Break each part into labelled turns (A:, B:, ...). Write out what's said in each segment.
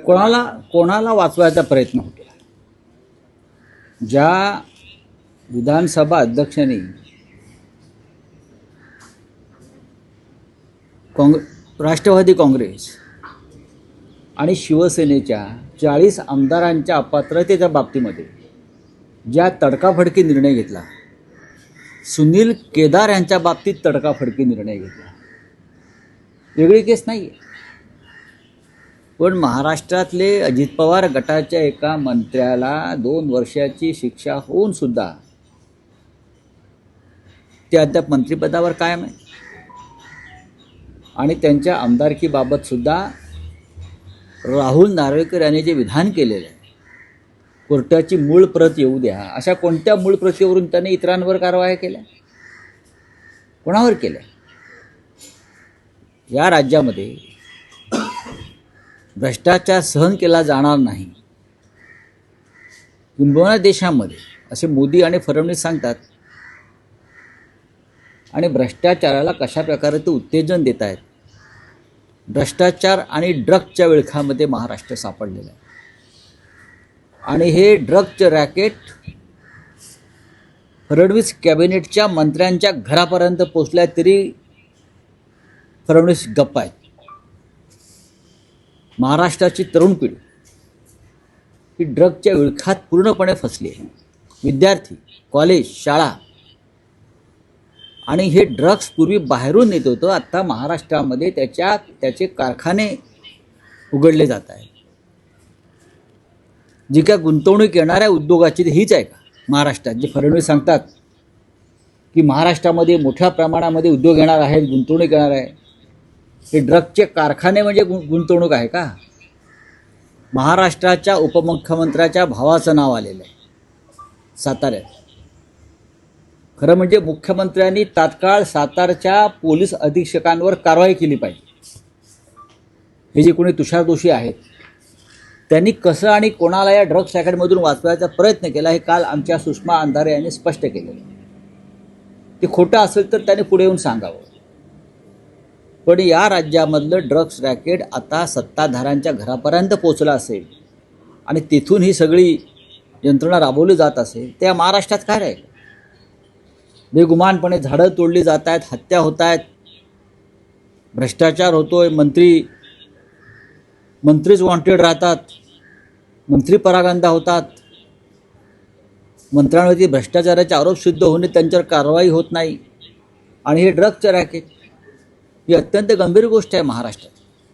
A: कोणाला कोणाला वाचवायचा प्रयत्न होतो? ज्या विधानसभा अध्यक्षांनी काँग्रे राष्ट्रवादी काँग्रेस आणि शिवसेनेच्या चाळीस आमदारांच्या अपात्रतेच्या बाबतीमध्ये ज्या तडकाफडकी निर्णय घेतला सुनील केदार यांच्या बाबतीत तडकाफडकी निर्णय घेतला. वेगळी केस नाही आहे पण महाराष्ट्रातले अजित पवार गटाच्या एका मंत्र्याला दोन वर्षाची शिक्षा होऊन सुद्धा ते अद्याप मंत्रिपदावर कायम आहे. आणि त्यांच्या आमदारकीबाबत सुद्धा राहुल नार्वेकर यांनी जे विधान केलेलं आहे कोर्टाची मूळ प्रत येऊ द्या अशा कोणत्या मूळ प्रतीवरून त्याने इतरांवर कारवाया केल्या? कोणावर केल्या? या राज्यामध्ये भ्रष्टाचार सहन केला जाणार नाही. किंबहुना देशामध्ये असे मोदी आणि फडणवीस सांगतात आणि भ्रष्टाचाराला कशा प्रकारे ते उत्तेजन देत आहेत भ्रष्टाचार आणि ड्रगच्या विळखामध्ये महाराष्ट्र सापडलेलं आहे. आणि हे ड्रगचं रॅकेट फडणवीस कॅबिनेटच्या मंत्र्यांच्या घरापर्यंत पोचल्या तरी फडणवीस गप्प आहेत. महाराष्ट्राची तरुण पिढी ही ड्रगच्या विळखात पूर्णपणे फसली आहे. विद्यार्थी कॉलेज शाळा. आणि हे ड्रग्स पूर्वी बाहेरून येत होतं आत्ता महाराष्ट्रामध्ये त्याच्या त्याचे कारखाने उघडले जात आहेत. जी काय गुंतवणूक येणाऱ्या उद्योगाची हीच आहे का? महाराष्ट्रात जे फडणवीस सांगतात की महाराष्ट्रामध्ये मोठ्या प्रमाणामध्ये उद्योग येणार आहेत गुंतवणूक येणार आहे. हे ड्रगचे कारखाने म्हणजे गु गुंतवणूक आहे का? महाराष्ट्राच्या उपमुख्यमंत्र्याच्या भावाचं नाव आलेलं आहे. साताऱ्यात. खरं म्हणजे मुख्यमंत्र्यांनी तात्काळ सातारच्या पोलीस अधीक्षकांवर कारवाई केली पाहिजे. हे जे कोणी तुषार दोषी आहेत त्यांनी कसं आणि कोणाला या ड्रग्स अकॅडमीमधून वाचवायचा प्रयत्न केला हे काल आमच्या सुषमा अंधारे यांनी स्पष्ट केलेलं आहे. ते खोटं असेल तर त्याने पुढे येऊन सांगावं. पण या राज्यामधलं ड्रग्स रॅकेट आता सत्ताधाऱ्यांच्या घरापर्यंत पोचलं असेल आणि तिथून ही सगळी यंत्रणा राबवली जात असेल त्या महाराष्ट्रात काय राहील? बेगुमानपणे झाडं तोडली जात आहेत हत्या होत आहेत भ्रष्टाचार होतोय मंत्री मंत्रीच वॉन्टेड राहतात मंत्री परागंदा होतात. मंत्र्यांवरती भ्रष्टाचाराचे आरोप सिद्ध होणे त्यांच्यावर कारवाई होत नाही. आणि हे ड्रगचं रॅकेट ही अत्यंत गंभीर गोष्ट आहे महाराष्ट्रात.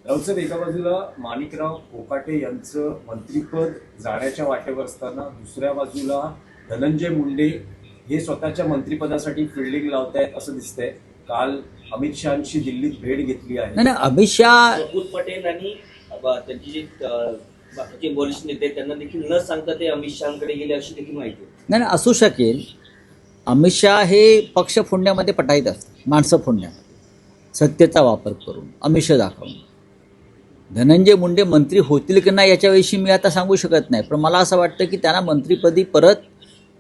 B: राऊत एका बाजूला माणिकराव कोकाटे यांचं मंत्रीपद जाण्याच्या वाटेवर असताना दुसऱ्या बाजूला धनंजय मुंडे हे स्वतःच्या मंत्रिपदासाठी फिल्डिंग लावतायत असं दिसतंय. काल अमित शहाची दिल्लीत भेट घेतली आहे.
A: नाही नाही अमित शहा
C: प्रफुल्ल पटेल आणि ब- त्यांची जे अ, बाकीचे वरिष्ठ नेते आहेत, त्यांना देखील न सांगता ते अमित शहाकडे गेले अशी देखील माहिती आहे.
A: नाही नाही असू शकेल. अमित शहा हे पक्ष फोडण्यामध्ये पटाईत असतात माणसं फोडण्यामध्ये सत्तेचा वापर करून अमिष दाखवून. धनंजय मुंडे मंत्री होतील की नाही याच्याविषयी मी आता सांगू शकत नाही पण मला असं वाटतं की त्यांना मंत्रीपदी परत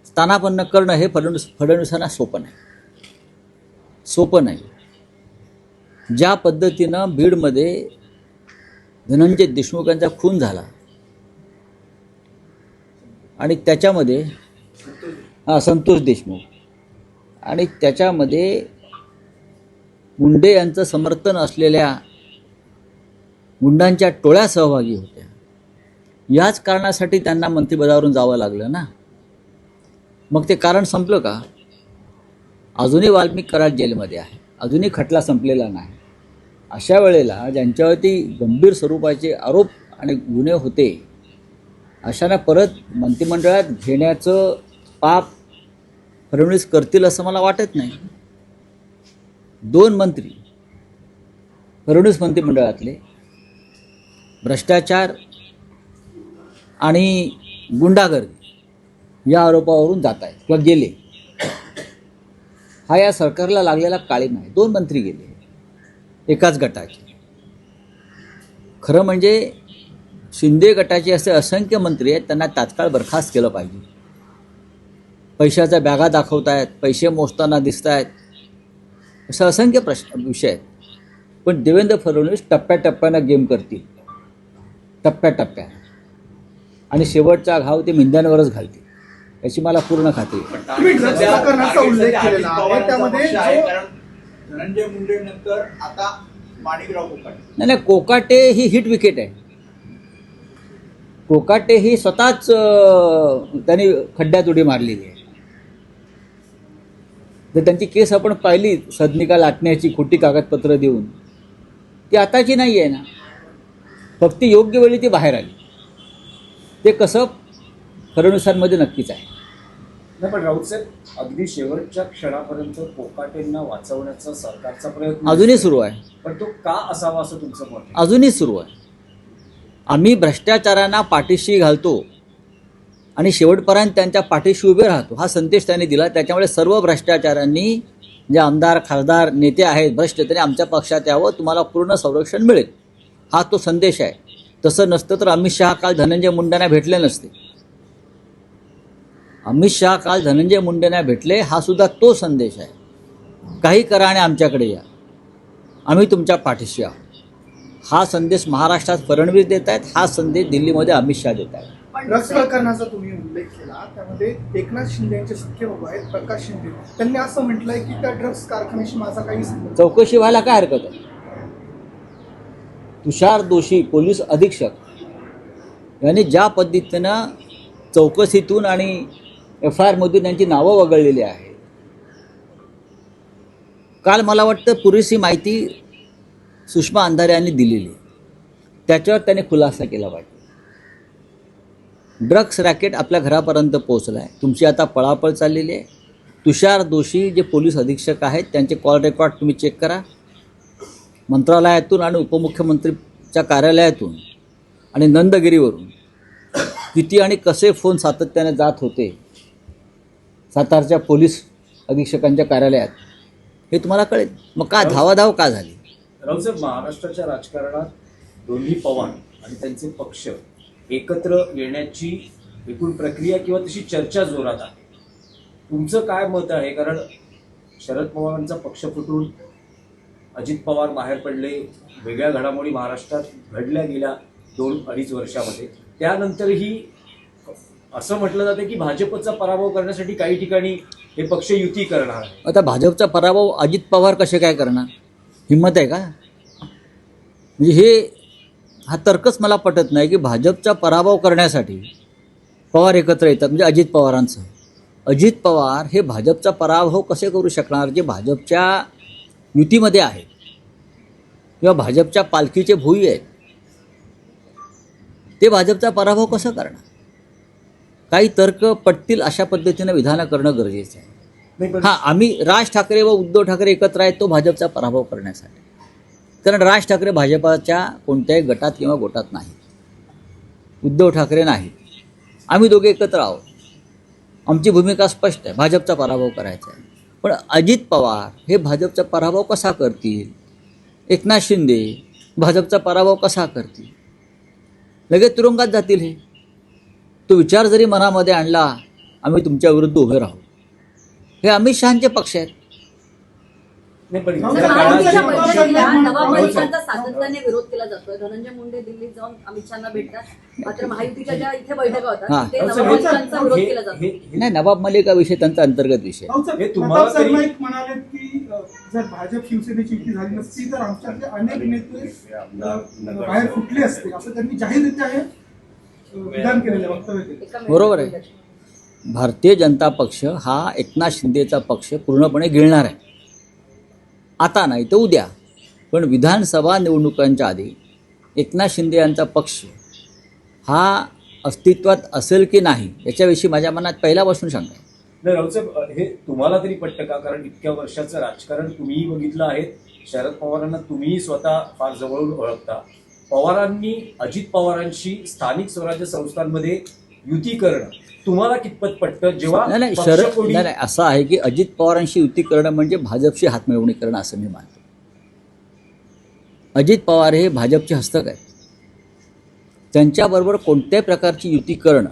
A: स्थानापन्न करणं हे फडणवीस फडणवीसांना सोपं नाही. सोपं नाही. ज्या पद्धतीनं बीडमध्ये धनंजय देशमुख यांचा खून झाला आणि त्याच्यामध्ये हां संतोष देशमुख आणि त्याच्यामध्ये मुंडे यांचं समर्थन असलेल्या गुंडांच्या टोळ्या सहभागी होत्या. याच कारणासाठी त्यांना मंत्रिपदावरून जावं लागलं ना? मग ते कारण संपलं का? अजूनही वाल्मिक कराड जेलमध्ये आहे. अजूनही खटला संपलेला नाही. अशा वेळेला ज्यांच्यावरती गंभीर स्वरूपाचे आरोप आणि गुन्हे होते अशांना परत मंत्रिमंडळात घेण्याचं पाप फडणवीस करतील असं मला वाटत नाही. दोन मंत्री फडणवीस मंत्रिमंडळातले भ्रष्टाचार आणि गुंडागर्दी या आरोपावरून जात आहेत किंवा गेले. हा या सरकारला लागलेला काळीम आहे. दोन मंत्री गेले. एकाच गटाचे. खरं म्हणजे शिंदे गटाचे असे असंख्य मंत्री आहेत त्यांना तात्काळ बरखास्त केलं पाहिजे. पैशाच्या बॅगा दाखवत आहेत पैसे मोजताना दिसत आहेत असं असंख्य प्रश्न विषय आहेत. पण देवेंद्र फडणवीस टप्प्याटप्प्यानं गेम करतील. टप्प्याटप्प्याने आणि शेवटचा घाव ते मिंद्यांवरच घालते याची मला पूर्ण खात्री आहे.
D: तुम्ही ड्रग्स प्रकरणाचा उल्लेख केलेला आहे.
E: पवारांचा
D: त्यामध्ये
E: पक्ष आहे,
D: जो-
E: कारण धनंजय मुंडे नंतर आता माणिकराव कोकाटे.
A: नाही नाही कोकाटे ही हिट विकेट आहे. कोकाटे ही स्वतःच अं, त्यांनी खड्ड्यात उडी मारलेली आहे. जर त्यांची केस आपण पाहिली सदनिका लाटण्याची खोटी कागदपत्र देऊन ती आताची नाही आहे ना. फक्त योग्य वेळी ती बाहेर आली. ते कसं फडणवीसांमध्ये नक्कीच आहे.
B: नाही पण राऊत साहेब अगदी शेवटच्या क्षणापर्यंत कोकाटेंना वाचवण्याचा सरकारचा प्रयत्न
A: अजूनही सुरू आहे.
B: पण तो का असावा असं तुमचं मत आहे?
A: अजूनही सुरू आहे. आम्ही भ्रष्टाचारांना पाठीशी घालतो. आणि शेवटपर्यंत त्यांच्या पाठीशी उभे राहतो. हा संदेश त्यांनी दिला. त्याच्यामुळे सर्व भ्रष्टाचारांनी जे आमदार खासदार नेते आहेत भ्रष्ट त्यांनी आमच्या पक्षात यावं तुम्हाला पूर्ण संरक्षण मिळेल. हा तो संदेश आहे. तसं नसतं तर अमित शहा काल धनंजय मुंडेंना भेटले नसते. अमित शहा काल धनंजय मुंडेंना भेटले हा सुद्धा तो संदेश आहे. काही करा आणि आमच्याकडे या. आम्ही तुमच्या पाठीशी आहोत. हा संदेश महाराष्ट्रात फडणवीस देत आहेत हा संदेश दिल्लीमध्ये अमित शहा देत आहेत.
D: ड्रग्स प्रकरणाचा तुम्ही उल्लेख केला त्यामध्ये एकनाथ शिंदे यांचे सख्खे बाबा आहेत प्रकाश शिंदे. त्यांनी असं म्हटलंय की त्या ड्रग्स कारखान्याशी माझा काही संबंध
A: चौकशी व्हायला काय हरकत आहे? तुषार दोषी पोलीस अधीक्षक यांनी ज्या पद्धतीनं चौकशीतून आणि एफ आय आरमधून त्यांची नावं वगळलेली आहेत. काल मला वाटतं पुरेशी माहिती सुषमा अंधारे यांनी दिलेली त्याच्यावर त्याने खुलासा केला पाहिजे. ड्रग्स रॅकेट आपल्या घरापर्यंत पोहोचला आहे तुमची आता पळापळ चाललेली आहे. तुषार दोषी जे पोलीस अधीक्षक आहेत त्यांचे कॉल रेकॉर्ड तुम्ही चेक करा. मंत्रालयातून आणि उपमुख्यमंत्रीच्या कार्यालयातून आणि नंदगिरीवरून किती आणि कसे फोन सातत्याने जात होते सातारच्या पोलीस अधीक्षकांच्या कार्यालयात हे तुम्हाला कळेल. मग का धावाधाव का झाली?
B: राऊत साहेब महाराष्ट्राच्या राजकारणात दोन्ही पवार आणि त्यांचे पक्ष एकत्र येण्याची एकूण प्रक्रिया किंवा तशी चर्चा जोरात आहे. तुमचं काय मत आहे? कारण शरद पवारांचा पक्ष फुटून अजित पवार बाहेर पडले वेगळ्या घडामोडी महाराष्ट्रात घडल्या गेल्या दोन अडीच वर्षामध्ये. त्यानंतरही असं म्हटलं जातं की भाजपचा पराभव करण्यासाठी काही ठिकाणी हे पक्ष युती करणार
A: आता भाजपचा पराभव अजित पवार कसे काय करणार? हिंमत आहे का? म्हणजे हे हा तर्कच मला पटत नाही की भाजपचा पराभव करण्यासाठी पवार एकत्र येतात म्हणजे अजित पवारांचं. अजित पवार हे भाजपचा पराभव कसे करू शकणार? जे भाजपच्या युतीमध्ये आहेत. किंवा भाजपच्या पालखीचे भुई आहेत. ते भाजपचा पराभव कसं करणार? काही तर्क पटतील अशा पद्धतीनं विधानं करणं गरजेचं आहे. हा आम्ही राज ठाकरे व उद्धव ठाकरे एकत्र आहेत तो भाजपचा पराभव करण्यासाठी. कारण राज ठाकरे भाजपाच्या कोणत्याही गटात किंवा गोटात नाही. उद्धव ठाकरे नाही. आम्ही दोघे एकत्र आहोत. आमची भूमिका स्पष्ट आहे. भाजपचा पराभव करायचा आहे. पण अजित पवार हे भाजपचा पराभव कसा करतील? एकनाथ शिंदे भाजपचा पराभव कसा करतील? लगेच तुरुंगात जातील हे. तो विचार जरी मनामध्ये आणला आम्ही तुमच्या विरुद्ध उभे राहू. हे अमित शहाचे पक्ष आहेत.
B: नाही पण
D: आमच्या
F: मलिकांचा सातत्याने विरोध केला जातोय. धनंजय मुंडे दिल्लीत जाऊन अमित शहाना भेटतात. मात्र महायुतीच्या ज्या इथे बैठका
A: हा.
F: होतात
B: साहेब,
F: मलिकांचा विरोध
B: हे-
F: केला जातो.
B: हे- हे-
A: नाही नवाब मलिक हा विषय त्यांचा अंतर्गत विषय. आहे.
B: हे तुम्हाला
D: प्रताप
B: तरी-
D: सरनाईक म्हणाले की अ, जर भाजप शिवसेनेची युती झाली नसती तर आमच्यातले अनेक नेते अ, बाहेर फुटले असते. असं त्यांनी जाहीररित्या हे अ, विधान केलेलं आहे, वक्तव्य केलं
F: एका
A: बरोबर आहे. भारतीय जनता पक्ष हा एकनाथ शिंदेचा पक्ष पूर्णपणे गिळणार आहे. आता नाही तर उद्या. पण विधानसभा निवडणुकांच्या आधी एकनाथ शिंदे यांचा पक्ष हा अस्तित्वात असेल की नाही याच्याविषयी माझ्या मनात पहिल्यापासून शंका आहे.
B: नाही राऊत साहेब हे तुम्हाला तरी पटतं का? कारण इतक्या वर्षाचं राजकारण तुम्हीही बघितलं आहे. शरद पवारांना तुम्हीही स्वतः फार जवळून ओळखता. पवारांनी अजित पवारांशी स्थानिक स्वराज्य संस्थांमध्ये युती करणं तुम्हाला कितपत पटतं? जेव्हा
A: नाही नाही शरद नाही नाही असं आहे की अजित पवारांशी युती करणं म्हणजे भाजपशी हातमिळवणी करणं असं मी मानतो. अजित पवार हे भाजपचे हस्तक आहेत. त्यांच्याबरोबर कोणत्याही प्रकारची युती करणं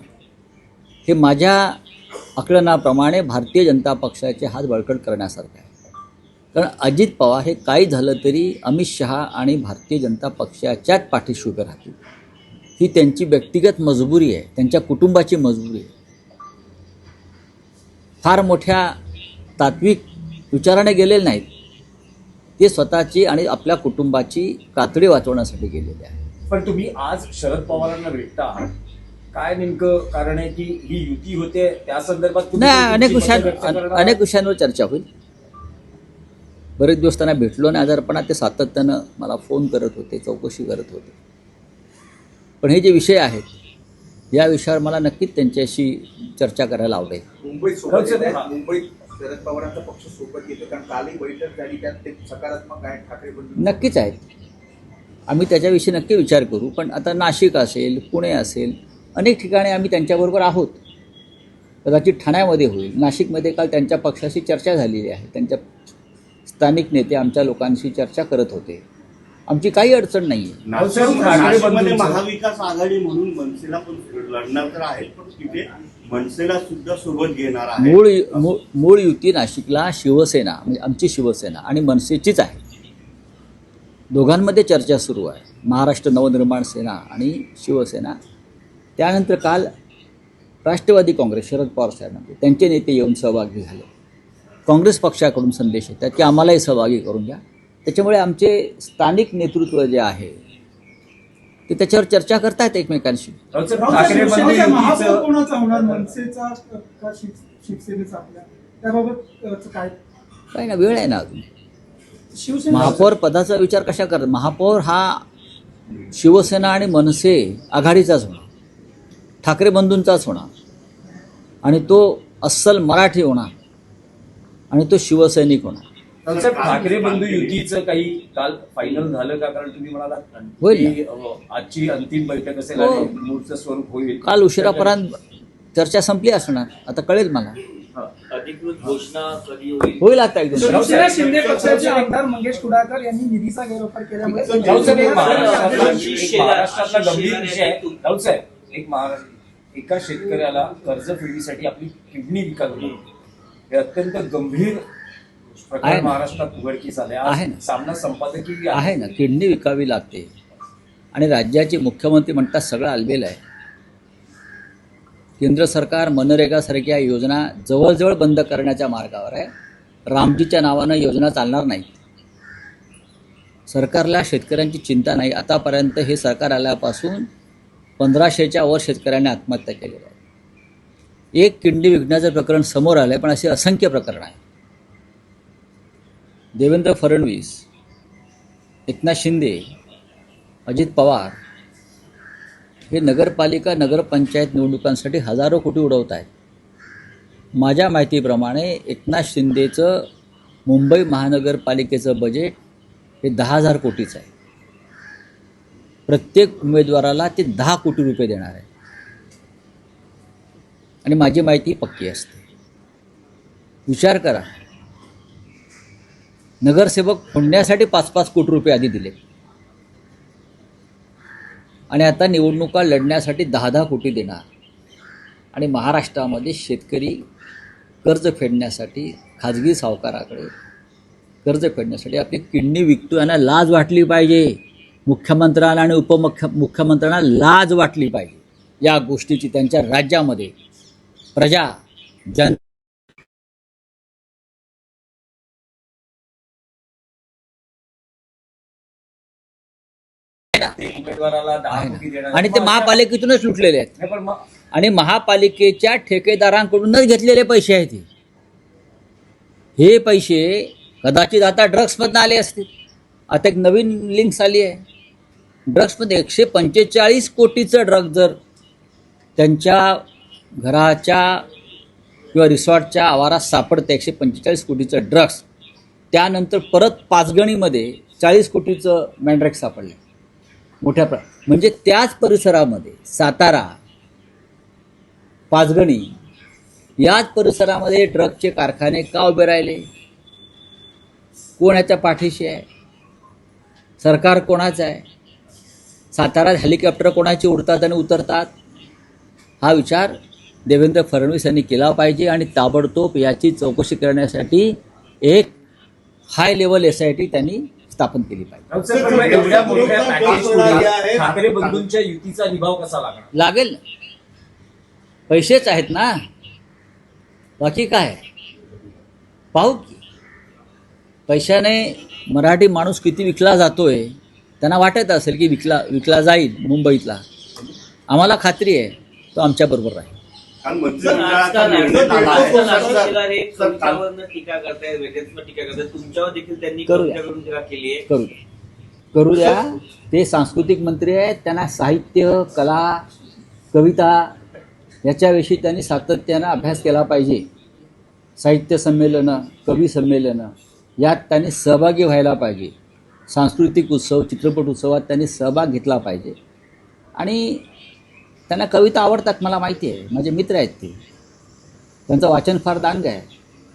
A: हे माझ्या आकलनाप्रमाणे भारतीय जनता पक्षाचे हात बळकट करण्यासारखं आहे. कारण अजित पवार हे काही झालं तरी अमित शहा आणि भारतीय जनता पक्षाच्याच पाठीशी उभे राहतील. ही त्यांची व्यक्तिगत मजबुरी आहे त्यांच्या कुटुंबाची मजबुरी आहे. फार मोठ्या तात्विक विचाराने गेलेले नाहीत. ते स्वतःची आणि आपल्या कुटुंबाची कातडी वाचवण्यासाठी गेलेले आहे
B: पण तुम्ही आज शरद पवारांना भेटता. आहात काय नेमकं कारण आहे की ही युती होते? त्या संदर्भात तुम्ही
A: नाही अनेक विषयां? अनेक विषयांवर चर्चा होईल. बरेच दिवस त्यांना भेटलो नाही आजारपणात ते सातत्यानं मला फोन करत होते चौकशी करत होते. पण हे जे विषय आहेत या विषयावर मला नक्कीच त्यांच्याशी चर्चा करायला आवडेल.
E: मुंबईत सोबत मुंबईत शरद पवारांचा पक्ष सोबत येतो. कारण कालही बैठक झाली त्यात ते सकारात्मक आहे ठाकरे
A: नक्कीच आहेत. आम्ही त्याच्याविषयी नक्की विचार करू. पण आता नाशिक असेल पुणे असेल अनेक ठिकाणी आम्ही त्यांच्याबरोबर आहोत. कदाचित ठाण्यामध्ये होईल. नाशिकमध्ये काल त्यांच्या पक्षाशी चर्चा झालेली आहे. त्यांच्या स्थानिक नेते आमच्या लोकांशी चर्चा करत होते. आमची काही अडचण नाही
G: नाशिकमध्ये महाविकास आघाडी म्हणून मनसेला पण लढणार तर आहे पण तिथे मनसेला सुद्धा सोबत घेणार आहे
A: मूळ मूळ मूळ युती नाशिकला शिवसेना म्हणजे आमची शिवसेना आणि मनसेचीच आहे. दोघांमध्ये चर्चा सुरू आहे. महाराष्ट्र नवनिर्माण सेना आणि शिवसेना. त्यानंतर काल राष्ट्रवादी काँग्रेस शरद पवार साहेबांचे त्यांचे नेते येऊन सहभागी झाले. काँग्रेस पक्षाकडून संदेश येतात की आम्हालाही सहभागी करून घ्या. त्याच्यामुळे आमचे स्थानिक नेतृत्व जे आहे ते त्याच्यावर चर्चा करतायत एकमेकांशी. काही ना वेळ आहे ना अजून.
D: शिवसेना
A: महापौर पदाचा विचार कशा करतात महापौर हा शिवसेना आणि मनसे आघाडीचाच होणार. ठाकरे बंधूंचाच होणार. आणि तो अस्सल मराठी होणार. आणि तो शिवसैनिक होणार.
B: ठाकरे बंधू युतीचं काही काल फायनल झालं का? कारण तुम्ही म्हणाला
A: होईल
B: आजची अंतिम बैठक असेल
A: हो.
B: आणि मूळचं स्वरूप होईल.
A: काल उशिरापर्यंत चर्चा संपली असणार. आता कळेल मला.
C: अधिकृत घोषणा कधी होईल?
A: आता
D: शिंदे पक्षाचे आमदार मंगेश कुडाळकर यांनी निधीचा गैरवापर केल्यामुळे
B: एक महाराष्ट्रातला
C: आशिष
B: एक
C: शेलार-
B: महाराष्ट्रातला
C: आशिष
B: गंभीर
C: शेलार
B: विषय आहे.
C: यांनी-
B: राऊत साहेब एक महाराष्ट्र एका शेतकऱ्याला कर्ज फेडीसाठी आपली किडनी विकावी हे अत्यंत गंभीर प्रकार. महाराष्ट्रात उघडकीस आले
A: आहे ना.
B: सामना संपादकीय
A: आहे. ना. किडनी विकावी लागते. आणि राज्याचे मुख्यमंत्री म्हणतात सगळं आलबेल आहे. केंद्र सरकार मनरेगासारख्या योजना जवळजवळ बंद करण्याच्या मार्गावर आहे. रामजीच्या नावानं योजना चालणार नाहीत. सरकारला शेतकऱ्यांची चिंता नाही. आतापर्यंत हे सरकार आल्यापासून पंधराशेच्या वर शेतकऱ्यांनी आत्महत्या केलेल्या आहेत. एक किडनी विकण्याचं प्रकरण समोर आलं आहे पण असे असंख्य प्रकरण आहे देवेंद्र फडणवीस एकनाथ शिंदे अजित पवार हे नगरपालिका नगरपंचायत निवडणुकांसाठी हजारो कोटी उडवत आहेत. माझ्या माहितीप्रमाणे एकनाथ शिंदेचं मुंबई महानगरपालिकेचं बजेट हे दहा हजार कोटीचं आहे. प्रत्येक उमेदवाराला ते दहा कोटी रुपये देणार आहे. आणि माझी माहिती पक्की असते. विचार करा. नगरसेवक फोडण्यासाठी पाच पाच कोटी रुपये आधी दिले. आणि आता निवडणुका लढण्यासाठी दहा दहा कोटी देणार. आणि महाराष्ट्रामध्ये शेतकरी कर्ज फेडण्यासाठी खाजगी सावकाराकडे कर्ज फेडण्यासाठी आपली किडनी विकतो यांना लाज वाटली पाहिजे. मुख्यमंत्र्यांना आणि उपमुख्य मुख्यमंत्र्यांना लाज वाटली पाहिजे. या गोष्टीची त्यांच्या राज्यामध्ये प्रजा जन
B: उमेदवाराला
A: आणि ते महापालिकेतूनच लुटलेले आहेत. आणि महापालिकेच्या ठेकेदारांकडूनच घेतलेले पैसे आहेत हे. हे पैसे कदाचित आता ड्रग्समधनं आले असतील. आता एक नवीन लिंक्स आली आहे. ड्रग्समध्ये एकशे पंचेचाळीस कोटीचं ड्रग जर त्यांच्या घराच्या किंवा रिसॉर्टच्या आवारात सापडतं एकशे पंचेचाळीस कोटीचं ड्रग्स त्यानंतर परत पाचगणीमध्ये चाळीस कोटीचं मॅन्ड्रेक्स सापडलं मोठ्या प्र म्हणजे त्याच परिसरामध्ये सातारा पाचगणी याच परिसरामध्ये ट्रकचे कारखाने का उभे राहिले? कोण याच्या पाठीशी आहे? सरकार कोणाचं आहे? सातारा हेलिकॉप्टर कोणाची उडतात आणि उतरतात? हा विचार देवेंद्र फडणवीस यांनी केला पाहिजे आणि ताबडतोब याची चौकशी करण्यासाठी एक high level S I T त्यांनी स्थापन केली पाहिजे.
B: युतीचा निभाव कसा लागणार?
A: लागेल ना. पैसेच आहेत ना. बाकी काय? पाहू की. पैशाने मराठी माणूस किती विकला जातोय त्यांना वाटत असेल की विकला विकला जाईल मुंबईतला. आम्हाला खात्री आहे तो आमच्याबरोबर राहील.
C: हे टीका करतायत टीका करतायत तुमच्यावर देखील त्यांनी टीका केली आहे.
A: करू द्या ते सांस्कृतिक मंत्री आहेत. त्यांना साहित्य कला कविता याच्याविषयी त्यांनी सातत्यानं अभ्यास केला पाहिजे. साहित्य संमेलनं कवी संमेलनं यात त्यांनी सहभागी व्हायला पाहिजे. सांस्कृतिक उत्सव चित्रपट उत्सवात त्यांनी सहभाग घेतला पाहिजे. आणि त्यांना कविता आवडतात मला माहिती आहे. माझे मित्र आहेत ते. त्यांचं वाचन फार दांग आहे.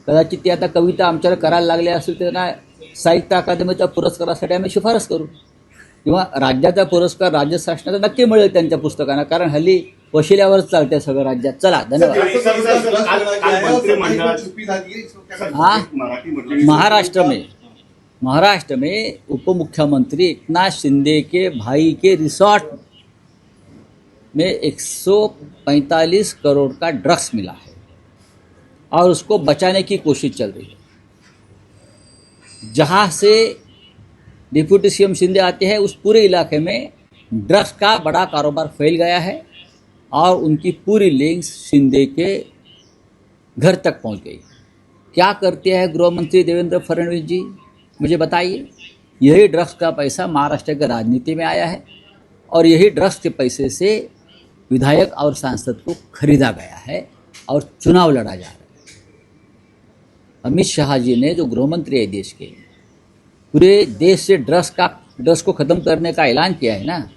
A: कदाचित ते आता कविता आमच्यावर करायला लागले असेल त्यांना साहित्य अकादमीच्या पुरस्कारासाठी आम्ही शिफारस करू. किंवा राज्याचा पुरस्कार राज्य शासनाचा नक्की मिळेल त्यांच्या पुस्तकांना कारण हल्ली वशिल्यावरच चालतंय सगळं राज्यात. चला धन्यवाद. हाँ? महाराष्ट्र में. महाराष्ट्र में उप मुख्यमंत्री एकनाथ शिंदे के भाई के रिसोर्ट में 145 करोड़ का ड्रग्स मिला है और उसको बचाने की कोशिश चल रही है। जहाँ से डिप्यूटी सीएम शिंदे आते हैं, उस पूरे इलाके में ड्रग्स का बड़ा कारोबार फैल गया है और उनकी पूरी लिंक्स शिंदे के घर तक पहुँच गई। क्या करते हैं गृह मंत्री देवेंद्र फडणवीस जी? मुझे बताइए। यही ड्रग्स का पैसा महाराष्ट्र के राजनीति में आया है और यही ड्रग्स के पैसे से विधायक और सांसद को खरीदा गया है और चुनाव लड़ा जा रहा है। अमित शाह जी ने जो गृह मंत्री है देश के, पूरे देश से ड्रग्स का, ड्रग्स को ख़त्म करने का ऐलान किया है ना?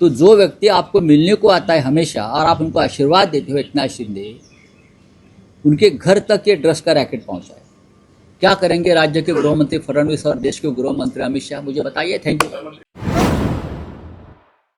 A: तो जो व्यक्ति आपको मिलने को आता है हमेशा और आप उनको आशीर्वाद देते हो एकनाथ शिंदे उनके घर तक ये ड्रग्स का रैकेट पहुँचा है क्या करेंगे राज्य के गृह मंत्री, फडणवीस और देश के गृह मंत्री अमित शाह? मुझे बताइए, थैंक यू।